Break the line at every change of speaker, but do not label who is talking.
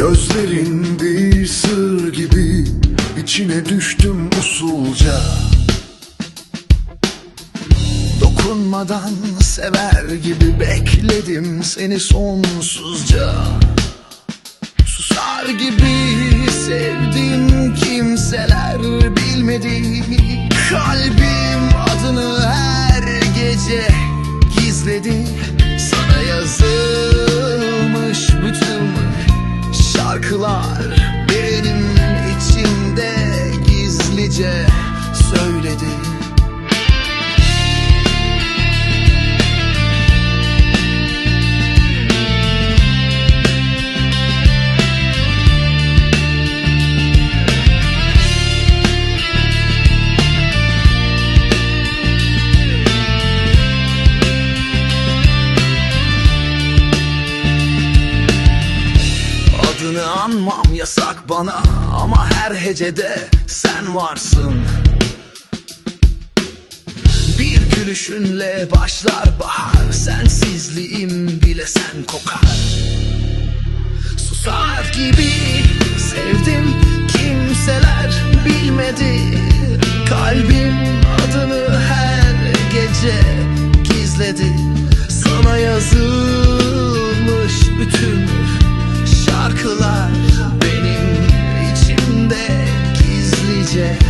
Gözlerin bir sır gibi içine düştüm usulca. Dokunmadan sever gibi bekledim seni sonsuzca. Susar gibi sevdim kimseler bilmedi. Kalbim Yeah. Utanmam yasak bana ama her hecede sen varsın. Bir gülüşünle başlar bahar Sensizliğim bile sen kokar. Susar gibi sevdim kimseler bilmedi. Kalbim adını her gece gizledi. Sana yazık Yeah.